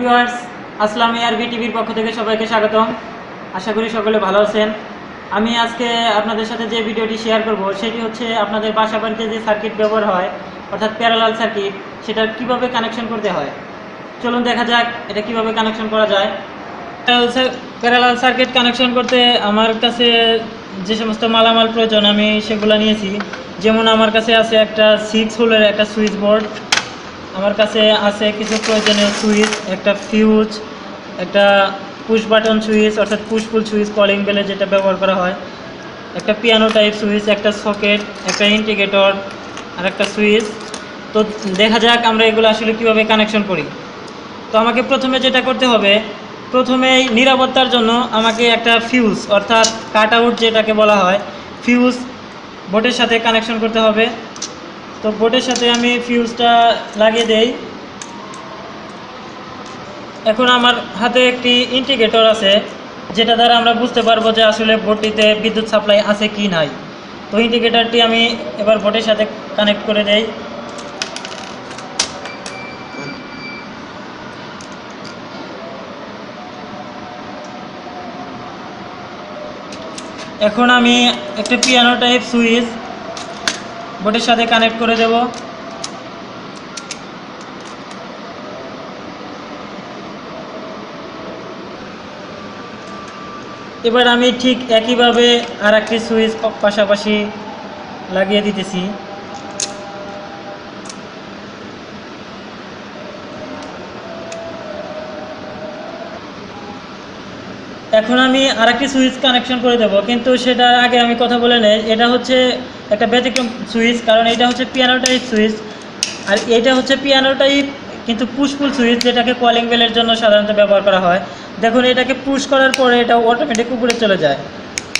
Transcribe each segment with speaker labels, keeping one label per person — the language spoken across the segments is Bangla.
Speaker 1: ভিউয়ার্স আসলাম আরবি টিভির পক্ষ থেকে সবাইকে স্বাগতম। আশা করি সকলে ভালো আছেন। আমি আজকে আপনাদের সাথে যে ভিডিওটি শেয়ার করব, সেটি হচ্ছে আপনাদের বাসা বাড়িতে যে সার্কিট ব্যবহার হয়, অর্থাৎ প্যারালাল সার্কিট সেটা কীভাবে কানেকশন করতে হয়? চলুন দেখা যাক এটা কীভাবে কানেকশন করা যায়। প্যারালাল সার্কিট কানেকশন করতে আমার কাছে যে সমস্ত মালামাল প্রয়োজন, আমি সেগুলো নিয়েছি। যেমন আমার কাছে আছে একটা সিক্স হোলের একটা সুইচ বোর্ড আমার কাছে আছে কিছু প্রয়োজনীয় সুইচ, একটা ফিউজ, একটা পুশ বাটন সুইচ, অর্থাৎ পুশফুল সুইচ কলিং বেলে যেটা ব্যবহার করা হয়, একটা পিয়ানো টাইপ সুইচ, একটা সকেট একটা ইন্টিগ্রেটর আর একটা সুইচ। তো দেখা যাক আমরা এগুলো আসলে কীভাবে কানেকশন করি। তো আমাকে প্রথমে যেটা করতে হবে, প্রথমেই নিরাপত্তার জন্য আমাকে একটা ফিউজ অর্থাৎ কাট আউট যেটাকে বলা হয় ফিউজ বোর্ডের সাথে কানেকশন করতে হবে। তো বোর্ডের সাথে আমি ফিউজটা লাগিয়ে দেই। এখন আমার হাতে একটি ইন্টিগ্রেটর আছে, যেটা দ্বারা আমরা বুঝতে পারব যে আসলে বোর্ডটিতে বিদ্যুৎ সাপ্লাই আছে কি নাই। তো ইন্টিগ্রেটরটি আমি এবার বোর্ডের সাথে কানেক্ট করে দেই। এখন আমি একটা পিয়ানো টাইপ সুইচ বোর্ডের সাথে কানেক্ট করে দেব। এবার আমি ঠিক একইভাবে আর একটি সুইচ পাশাপাশি লাগিয়ে দিতেছি। এখন আমি আরেকটি সুইচ কানেকশন করে দেবো, কিন্তু সেটার আগে আমি কথা বলে নেই। এটা হচ্ছে একটা ব্যতিক্রম সুইচ, কারণ এটা হচ্ছে পিয়ানো টাইপ সুইচ, আর এটা হচ্ছে পিয়ানো টাইপ কিন্তু পুশফুল সুইচ, যেটাকে কলিং বেলের জন্য সাধারণত ব্যবহার করা হয়। দেখুন, এটাকে পুশ করার পরে এটা অটোমেটিক উপরে চলে যায়।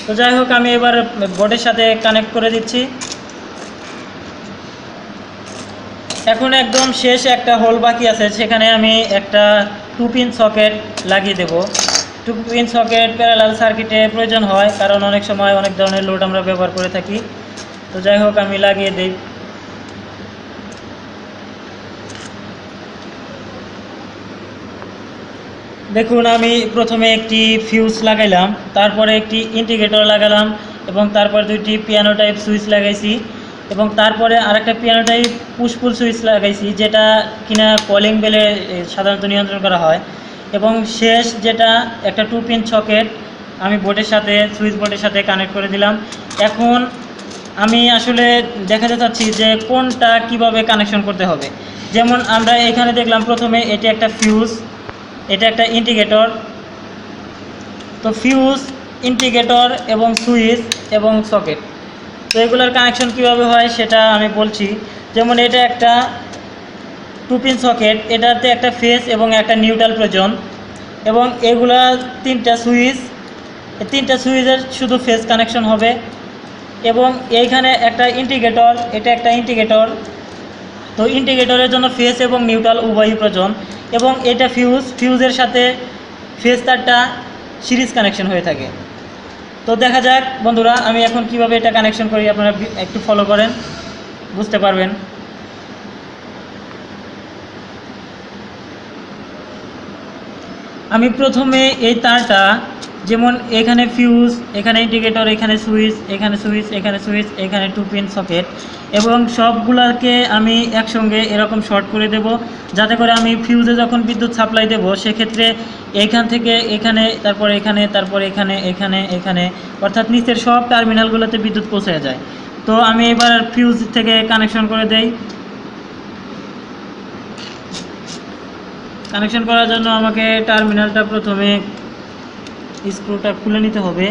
Speaker 1: তো যাই হোক, আমি এবার বোর্ডের সাথে কানেক্ট করে দিচ্ছি। এখন একদম শেষ একটা হোল বাকি আছে, সেখানে আমি একটা টু পিন সকেট লাগিয়ে দেবো। টু পিন সকেট প্যারালাল সার্কিটে প্রয়োজন হয়, কারণ অনেক সময় অনেক ধরনের লোড আমরা ব্যবহার করে থাকি। তো যাই হোক, আমি লাগিয়ে দিই। দেখুন, আমি প্রথমে একটি ফিউজ লাগাইলাম, তারপরে একটি ইন্টিগ্রেটর লাগালাম, এবং তারপর দুইটি পিয়ানো টাইপ সুইচ লাগাইছি, এবং তারপরে আরেকটা পিয়ানো টাইপ পুশফুল সুইচ লাগাইছি, যেটা কিনা কলিং বেলে সাধারণত নিয়ন্ত্রণ করা হয়। এবং শেষ যেটা, একটা টু পিন সকেট আমি বোর্ডের সাথে সুইচ বোর্ডের সাথে কানেক্ট করে দিলাম। এখন আমি আসলে দেখাতে চাচ্ছি যে কোনটা কীভাবে কানেকশন করতে হবে। যেমন আমরা এখানে দেখলাম প্রথমে এটি একটা ফিউজ এটা একটা ইন্টিগ্রেটর তো ফিউজ ইন্টিগ্রেটর এবং সুইচ এবং সকেট তো এগুলোর কানেকশন কীভাবে হয় সেটা আমি বলছি। যেমন এটা একটা টু পিন সকেট এটাতে একটা ফেস এবং একটা নিউট্রাল প্রয়োজন এবং এগুলা তিনটা সুইচ তিনটা সুইচের শুধু ফেস কানেকশন হবে। এবং এইখানে একটা ইন্টিগ্রেটর এটা একটা ইন্টিগ্রেটর তো ইন্টিগ্রেটরের জন্য ফেস এবং নিউট্রাল উভয়ই প্রয়োজন। এবং এটা ফিউজ ফিউজের সাথে ফেস তারটা সিরিজ কানেকশন হয়ে থাকে। তো দেখা যাক, বন্ধুরা, আমি এখন কীভাবে এটা কানেকশন করি, আপনারা একটু ফলো করেন, বুঝতে পারবেন। আমি প্রথমে এই তারটা যেমন এখানে ফিউজ এখানে ইন্ডিকেটর এখানে সুইচ এখানে সুইচ এখানে সুইচ এখানে টু পিন সকেট এবং সবগুলোকে আমি একসঙ্গে এরকম শর্ট করে দেব। যাতে করে আমি ফিউজে যখন বিদ্যুৎ সাপ্লাই দেব, সেক্ষেত্রে এইখান থেকে এখানে, তারপর এখানে তারপর এখানে এখানে এখানে, অর্থাৎ নিচের সব টার্মিনালগুলোতে বিদ্যুৎ পৌঁছে যায়। তো আমি এবার ফিউজ থেকে কানেকশন করে দেই। কানেকশন করার জন্য আমাকে টার্মিনালটা প্রথমে স্ক্রুটা খুলে নিতে হবে।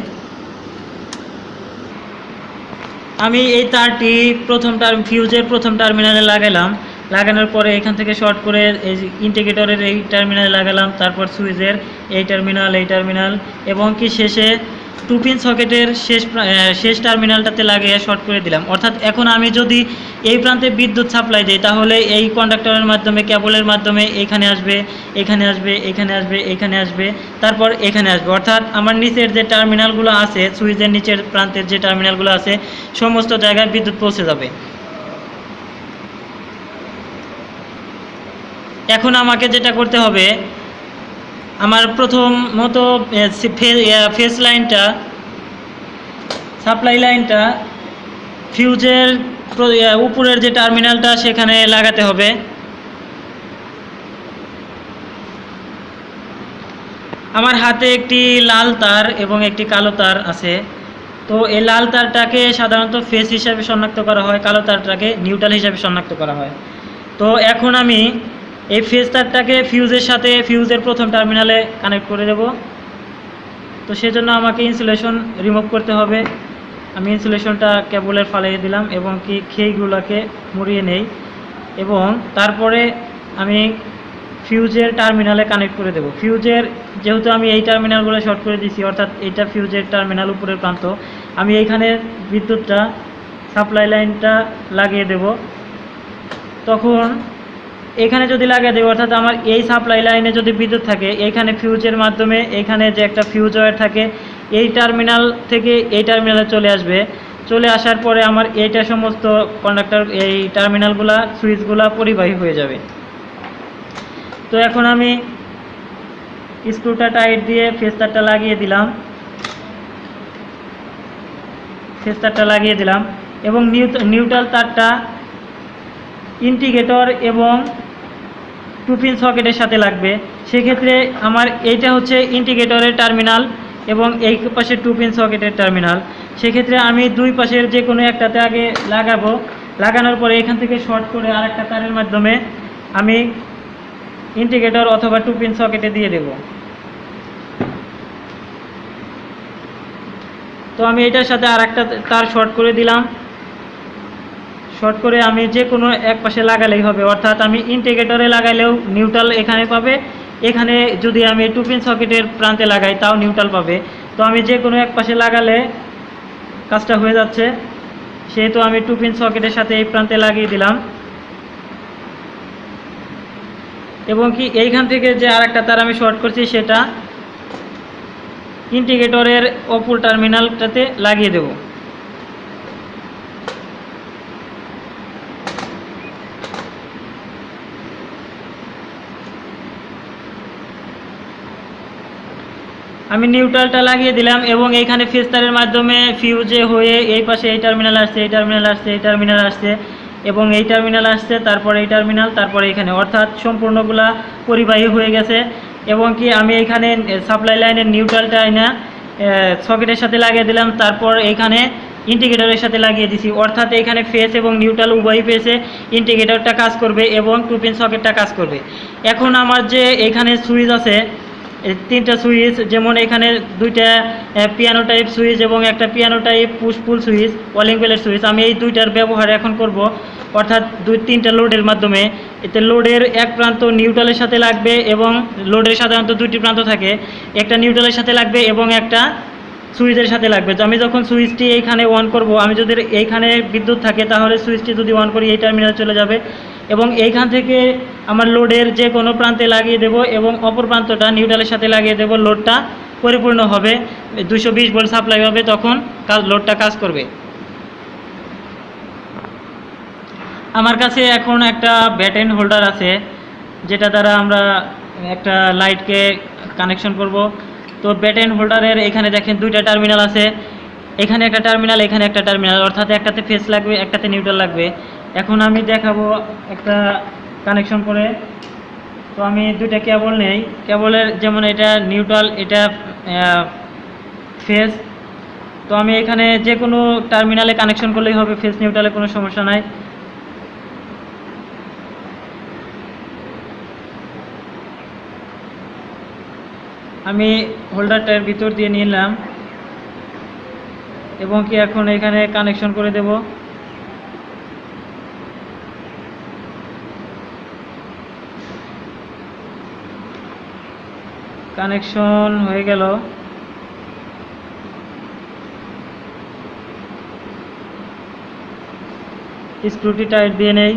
Speaker 1: আমি এই তারটি প্রথম টার্ম ফিউজের প্রথম টার্মিনালে লাগালাম। লাগানোর পরে এখান থেকে শর্ট করে এই ইন্টিগ্রেটরের এই টার্মিনালে লাগালাম, তারপর সুইচের এই টার্মিনাল এই টার্মিনাল, এবং কি শেষে টু পিন সকেটের শেষ শেষ টার্মিনালটাতে লাগিয়ে শর্ট করে দিলাম। অর্থাৎ এখন আমি যদি এই প্রান্তে বিদ্যুৎ সাপ্লাই দিই, তাহলে এই কন্ডাক্টরের মাধ্যমে কেবলের মাধ্যমে এখানে আসবে এখানে আসবে এখানে আসবে এখানে আসবে, তারপর এখানে আসবে। অর্থাৎ আমার নিচের যে টার্মিনালগুলো আছে, সুইচের নিচের প্রান্তের যে টার্মিনালগুলো আছে, সমস্ত জায়গায় বিদ্যুৎ পৌঁছে যাবে। এখন আমাকে যেটা করতে হবে আমার প্রথম মতো ফেস লাইনটা সাপ্লাই লাইনটা ফিউজের উপরের যে টার্মিনালটা সেখানে লাগাতে হবে। আমার হাতে একটি লাল তার এবং একটি কালো তার আছে। তো এই লাল তারটাকে সাধারণত ফেস হিসাবে শনাক্ত করা হয়, কালো তারটাকে নিউট্রাল হিসাবে শনাক্ত করা হয়। তো এখন আমি এই ফেস তারটাকে ফিউজের সাথে, ফিউজের প্রথম টার্মিনালে কানেক্ট করে দেব। তো সেজন্য আমাকে ইনসুলেশন রিমুভ করতে হবে। আমি ইনসুলেশনটা কেবলের ফালিয়ে দিলাম এবং কি খেইগুলোকে মুড়িয়ে নেই। এবং তারপরে আমি ফিউজের টার্মিনালে কানেক্ট করে দেবো। ফিউজের, যেহেতু আমি এই টার্মিনালগুলো শর্ট করে দিছি অর্থাৎ এটা ফিউজের টার্মিনাল উপরের প্রান্ত, আমি এইখানে বিদ্যুৎটা সাপ্লাই লাইনটা লাগিয়ে দেব। তখন এখানে যদি লাগিয়ে দেবো অর্থাৎ আমার এই সাপ্লাই লাইনে যদি বিদ্যুৎ থাকে এইখানে ফিউজের মাধ্যমে এখানে যে একটা ফিউজ ওয়্যার থাকে, এই টার্মিনাল থেকে এই টার্মিনালে চলে আসবে। চলে আসার পরে আমার এইটা সমস্ত কন্ডাক্টর এই টার্মিনালগুলা সুইচগুলা পরিবাহী হয়ে যাবে। তো এখন আমি স্ক্রুটা টাইট দিয়ে ফেস্টারটা লাগিয়ে দিলাম। ফেস্টারটা লাগিয়ে দিলাম এবং নিউ- নিউট্রাল তারটা ইন্টিগ্রেটর এবং টু পিন সকেটের সাথে লাগবে। সেক্ষেত্রে আমার এইটা হচ্ছে ইন্টিগ্রেটরের টার্মিনাল এবং এই পাশে টু পিন সকেটের টার্মিনাল। সেক্ষেত্রে আমি দুই পাশের যে কোনো একটাতে আগে লাগাবো। লাগানোর পরে এখান থেকে শর্ট করে আরেকটা তারের মাধ্যমে আমি ইন্টিগ্রেটর অথবা টু পিন সকেটে দিয়ে দেব। তো আমি এটার সাথে আর একটা তার শর্ট করে দিলাম। শর্ট করে আমি যে কোনো এক পাশে লাগালেই হবে। অর্থাৎ আমি ইন্টিগ্রেটরে লাগাইলেও নিউট্রাল এখানে পাবে। এখানে যদি আমি টু পিন সকেটের প্রান্তে লাগাই, তাও নিউট্রাল পাবে। তো আমি যে কোনো এক পাশে লাগালে কাজটা হয়ে যাচ্ছে। সেহেতু আমি টু পিন সকেটের সাথে এই প্রান্তে লাগিয়ে দিলাম। এবং কি এইখান থেকে যে আরেকটা তার আমি শর্ট করছি, সেটা ইন্টিগ্রেটরের অপর টার্মিনালটাতে লাগিয়ে দেব। আমি নিউট্রালটা লাগিয়ে দিলাম এবং এইখানে ফেস্তারের মাধ্যমে ফিউজে হয়ে এই পাশে এই টার্মিনাল আসছে, এই টার্মিনাল আসছে, এই টার্মিনাল আসছে এবং এই টার্মিনাল আসছে, তারপরে এই টার্মিনাল তারপরে এখানে। অর্থাৎ সম্পূর্ণগুলা পরিবাহী হয়ে গেছে এবং কি আমি এইখানে সাপ্লাই লাইনের নিউট্রালটা আইনা সকেটের সাথে লাগিয়ে দিলাম, তারপর এইখানে ইন্টিগ্রেটরের সাথে লাগিয়ে দিছি। অর্থাৎ এইখানে ফেস এবং নিউট্রাল উভয় ফেসে ইন্টিগ্রেটরটা কাজ করবে এবং টু পিন সকেটটা কাজ করবে। এখন আমার যে এইখানে সুইচ আছে তিনটা সুইচ, যেমন এখানে দুইটা পিয়ানো টাইপ সুইচ এবং একটা piano type push pull switch ওয়ালিং বেলের সুইচ। আমি এই দুইটার ব্যবহার এখন করব। অর্থাৎ দুই, তিনটা লোডের মাধ্যমে। এতে লোডের এক প্রান্ত নিউট্রালের সাথে লাগবে এবং লোডের সাধারণত দুইটি প্রান্ত থাকে। একটা নিউট্রালের সাথে লাগবে এবং একটা সুইচের সাথে লাগবে। তো আমি যখন সুইচটি এইখানে অন করব, আমি যদি এইখানে বিদ্যুৎ থাকে, তাহলে সুইচটি যদি অন করি, এই টার্মিনাল চলে যাবে। এবং এইখান থেকে আমার লোডের যে কোনো প্রান্তে লাগিয়ে দেব এবং অপর প্রান্তটা নিউট্রালের সাথে লাগিয়ে দেব। লোডটা পরিপূর্ণ হবে দুশো বিশ ভোল্ট সাপ্লাই হবে তখন কাজ লোডটা কাজ করবে। আমার কাছে এখন একটা ব্যাটেন হোল্ডার আছে, যেটা দ্বারা আমরা একটা লাইটকে কানেকশন করব। তো ব্যাটেন হোল্ডারের এখানে দেখেন দুইটা টার্মিনাল আছে। এখানে একটা টার্মিনাল, এখানে একটা টার্মিনাল। অর্থাৎ একটাতে ফেস লাগবে, একটাতে নিউট্রাল লাগবে। এখন আমি দেখাবো একটা কানেকশন করে। তো আমি দুইটা কেবল নেই। কেবলের যেমন এটা নিউট্রাল এটা ফেস তো আমি এখানে যে কোনো টার্মিনালে কানেকশন করলেই হবে ফেস নিউট্রালে কোনো সমস্যা নাই। আমি হোল্ডারটার ভিতর দিয়ে নিলাম। এবং কি এখন এখানে কানেকশন করে দেব। কানেকশন হয়ে গেল। স্ক্রুটি টাইট দিয়ে নেই।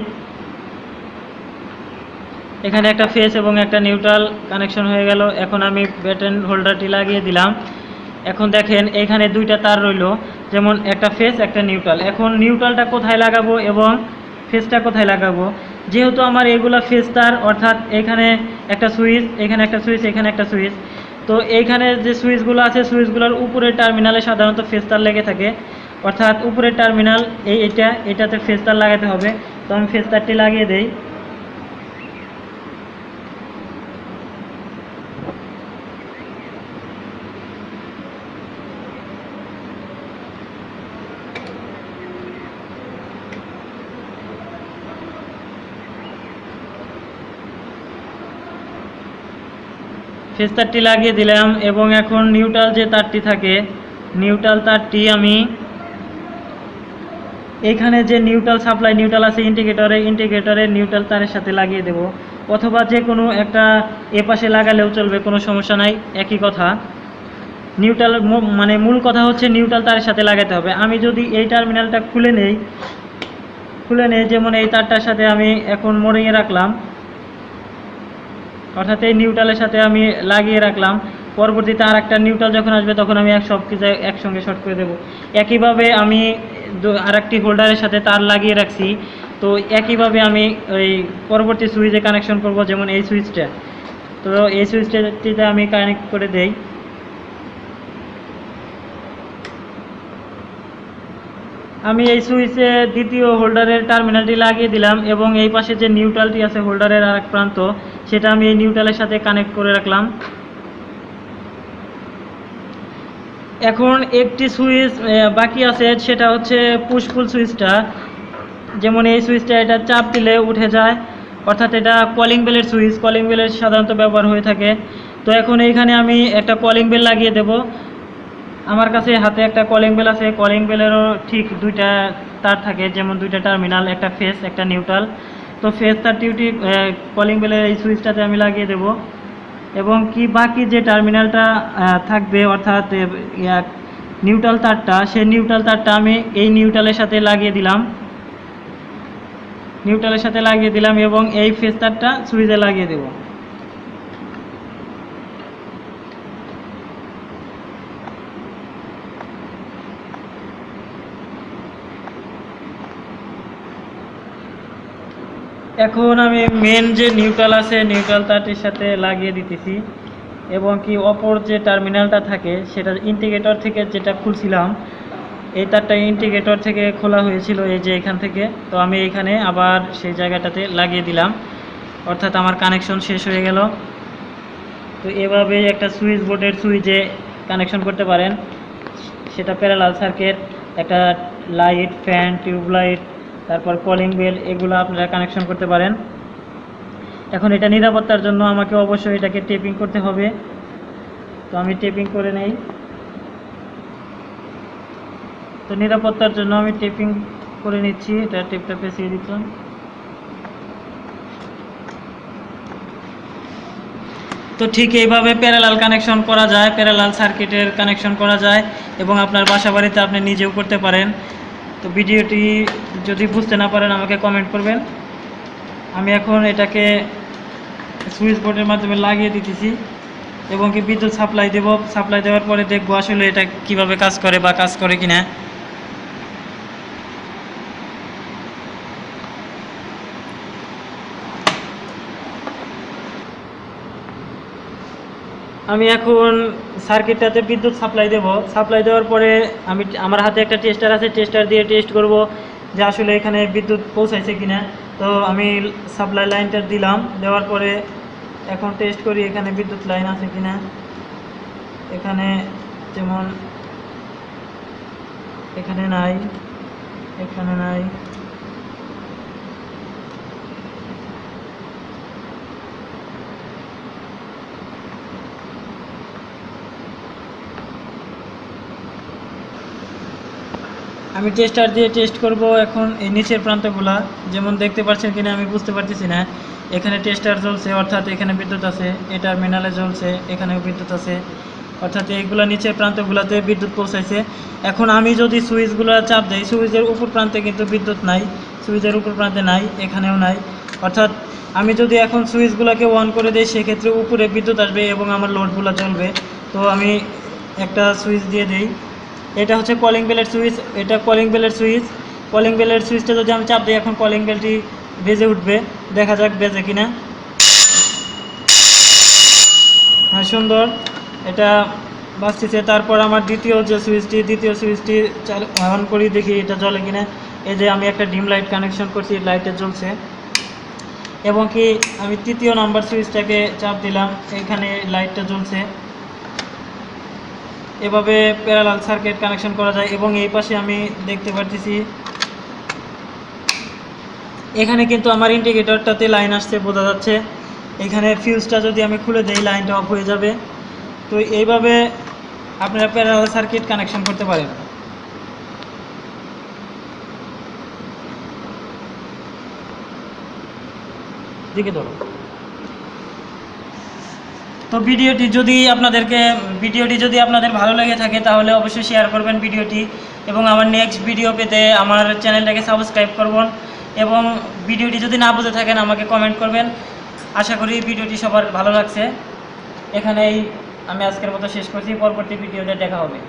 Speaker 1: এখানে একটা ফেস এবং একটা নিউট্রাল কানেকশন হয়ে গেল। এখন আমি ব্যাটেন হোল্ডারটি লাগিয়ে দিলাম। এখন দেখেন, এখানে দুইটা তার রইল। যেমন একটা ফেস একটা নিউট্রাল এখন নিউট্রালটা কোথায় লাগাবো এবং ফেসটা কোথায় লাগাবো? যেহেতু আমার এগুলা ফেস তার অর্থাৎ এখানে একটা সুইচ, এখানে একটা সুইচ, এখানে একটা সুইচ। তো এইখানে যে সুইচগুলো আছে, সুইচগুলোর উপরের টার্মিনালে সাধারণত ফেস তার লেগে থাকে। অর্থাৎ উপরের টার্মিনাল এই এটা, এটাতে ফেস তার লাগাতে হবে। তো আমি ফেস তারটি লাগিয়ে দেই। ফেস তারটি লাগিয়ে দিলাম এবং এখন নিউট্রাল যে তারটি থাকে, নিউট্রাল তারটি আমি এখানে যে নিউট্রাল সাপ্লাই, নিউট্রাল আছে ইন্ডিকেটরে ইন্ডিকেটরের নিউট্রাল তারের সাথে লাগিয়ে দেব। অথবা যে কোনো একটা এ পাশে লাগালেও চলবে, কোনো সমস্যা নাই, একই কথা। নিউট্রাল মানে মূল কথা হচ্ছে নিউট্রাল তারের সাথে লাগাতে হবে। আমি যদি এই টার্মিনালটা খুলে নেই খুলে নেই, যেমন এই তারটার সাথে আমি এখন মোড়িয়ে রাখলাম অর্থাৎ এই নিউট্রালের সাথে আমি লাগিয়ে রাখলাম। পরবর্তীতে আর একটা নিউট্রাল যখন আসবে, তখন আমি এক সব কিছু একসঙ্গে শর্ট করে দেবো। একইভাবে আমি আর একটি হোল্ডারের সাথে তার লাগিয়ে রাখছি। তো একইভাবে আমি ওই পরবর্তী সুইচে কানেকশন করব, যেমন এই সুইচটা তো এই সুইচটাতে আমি কানেক্ট করে দেই। আমি এই সুইচে দ্বিতীয় হোল্ডারের টার্মিনালটি লাগিয়ে দিলাম এবং এই পাশে যে নিউট্রালটি আছে হোল্ডারের আরেক প্রান্ত, সেটা আমি এই নিউট্রালের সাথে কানেক্ট করে রাখলাম। এখন একটি সুইচ বাকি আছে, সেটা হচ্ছে পুশফুল সুইচটা। যেমন এই সুইচটা, এটা চাপ দিলে উঠে যায়। অর্থাৎ এটা কলিং বেলের সুইচ কলিং বেলের সাধারণত ব্যবহার হয়ে থাকে। তো এখন এইখানে আমি একটা কলিং বেল লাগিয়ে দেব। আমার কাছে হাতে একটা কলিং বেল আছে। কলিং বেলেরও ঠিক দুইটা তার থাকে, যেমন দুইটা টার্মিনাল একটা ফেস একটা নিউট্রাল তো ফেস তার টিউটি কলিং বেলের এই সুইচটাতে আমি লাগিয়ে দেব। এবং কি বাকি যে টার্মিনালটা থাকবে, অর্থাৎ নিউট্রাল তারটা, সেই নিউট্রাল তারটা আমি এই নিউট্রালের সাথে লাগিয়ে দিলাম। নিউট্রালের সাথে লাগিয়ে দিলাম এবং এই ফেস তারটা সুইচে লাগিয়ে দেব। এখন আমি মেন যে নিউট্রাল আছে নিউট্রাল তারটির সাথে লাগিয়ে দিতেছি। এবং কি অপর যে টার্মিনালটা থাকে সেটা ইন্টিগ্রেটর থেকে যেটা খুলছিলাম, এই তারটা ইন্টিগ্রেটর থেকে খোলা হয়েছিল এই যে এখান থেকে। তো আমি এখানে আবার সেই জায়গাটাতে লাগিয়ে দিলাম। অর্থাৎ আমার কানেকশন শেষ হয়ে গেল। তো এভাবে একটা সুইচ বোর্ডের সুইচে কানেকশন করতে পারেন। সেটা প্যারালাল সার্কিট একটা লাইট ফ্যান টিউবলাইট তারপর কলিং বেল এগুলো আপনারা কানেকশন করতে পারেন। এখন এটা নিরাপত্তার জন্য আমাকে অবশ্যই এটাকে টেপিং করতে হবে। তো আমি টেপিং করে নেই। তো নিরাপত্তার জন্য আমি টেপিং করে নিচ্ছি। এটা টেপটা পেঁচিয়ে দিতাম তো ঠিক এইভাবে প্যারালাল কানেকশন করা যায়। প্যারালাল সার্কিটের কানেকশন করা যায় এবং আপনার বাসা বাড়িতে আপনি নিজেও করতে পারেন। তো ভিডিওটি যদি বুঝতে না পারেন, আমাকে কমেন্ট করবেন। আমি এখন এটাকে সুইচ বোর্ডের মাধ্যমে লাগিয়ে দিতেছি এবং কি বিদ্যুৎ সাপ্লাই দেব। সাপ্লাই দেওয়ার পরে দেখব আসলে এটা কীভাবে কাজ করে বা কাজ করে কিনা। আমি এখন সার্কিটটাতে বিদ্যুৎ সাপ্লাই দেব। সাপ্লাই দেওয়ার পরে আমি আমার হাতে একটা টেস্টার আছে টেস্টার দিয়ে টেস্ট করব যে আসলে এখানে বিদ্যুৎ পৌঁছাইছে কিনা। তো আমি সাপ্লাই লাইনটা দিলাম, দেওয়ার পরে এখন টেস্ট করি এখানে বিদ্যুৎ লাইন আছে কিনা। এখানে যেমন এখানে নাই এখানে নাই। আমি টেস্টার দিয়ে টেস্ট করব এখন এই নিচের প্রান্তগুলা। যেমন দেখতে পাচ্ছেন কিনা আমি বুঝতে পারতেছি না। এখানে টেস্টার জ্বলছে, অর্থাৎ এখানে বিদ্যুৎ আছে এই টার্মিনালে জ্বলছে, এখানেও বিদ্যুৎ আছে। অর্থাৎ এইগুলো নিচের প্রান্তগুলোতে বিদ্যুৎ পৌঁছাইছে। এখন আমি যদি সুইচগুলো চাপ দেই, সুইচের উপর প্রান্তে কিন্তু বিদ্যুৎ নাই, সুইচের উপর প্রান্তে নাই, এখানেও নাই। অর্থাৎ আমি যদি এখন সুইচগুলোকে অন করে দিই, সেক্ষেত্রে উপরে বিদ্যুৎ আসবে এবং আমার লোডগুলো জ্বলবে তো আমি একটা সুইচ দিয়ে দিই। এটা হচ্ছে কলিং বেলের সুইচ এটা কলিং বেলের সুইচ কলিং বেলের সুইচটা যদি আমি চাপ দিই, এখন কলিং বেলটি বেজে উঠবে। দেখা যাক বেজে কিনা। হ্যাঁ সুন্দর। এটা বাজতেছে। তারপর আমার দ্বিতীয় যে সুইচটি দ্বিতীয় সুইচটি চালু অন করি, দেখি এটা জ্বলে কিনা। এই যে আমি একটা ডিম লাইট কানেকশন করছি লাইটে জ্বলছে। এবং কি আমি তৃতীয় নাম্বার সুইচটাকে চাপ দিলাম, এখানে লাইটটা জ্বলছে। এভাবে প্যারালাল সার্কিট কানেকশন করা যায় এবং এই পাশে আমি দেখতে পারতেছি, এখানে কিন্তু আমার ইন্ডিকেটরটাতে লাইন আসছে, বোঝা যাচ্ছে। এখানে ফিউজটা যদি আমি খুলে দেই লাইনটা অফ হয়ে যাবে। তো এইভাবে আপনারা প্যারালাল সার্কিট কানেকশন করতে পারেন। দিকে ধরো। তো ভিডিওটি যদি আপনাদেরকে, ভিডিওটি যদি আপনাদের ভালো লেগে থাকে, তাহলে অবশ্যই শেয়ার করবেন ভিডিওটি। এবং আমার নেক্সট ভিডিও পেতে আমার চ্যানেলটাকে সাবস্ক্রাইব করবেন। এবং ভিডিওটি যদি না বুঝে থাকেন, আমাকে কমেন্ট করবেন। আশা করি ভিডিওটি সবার ভালো লাগছে। এখানেই আমি আজকের মতো শেষ করছি। পরবর্তী ভিডিওতে দেখা হবে।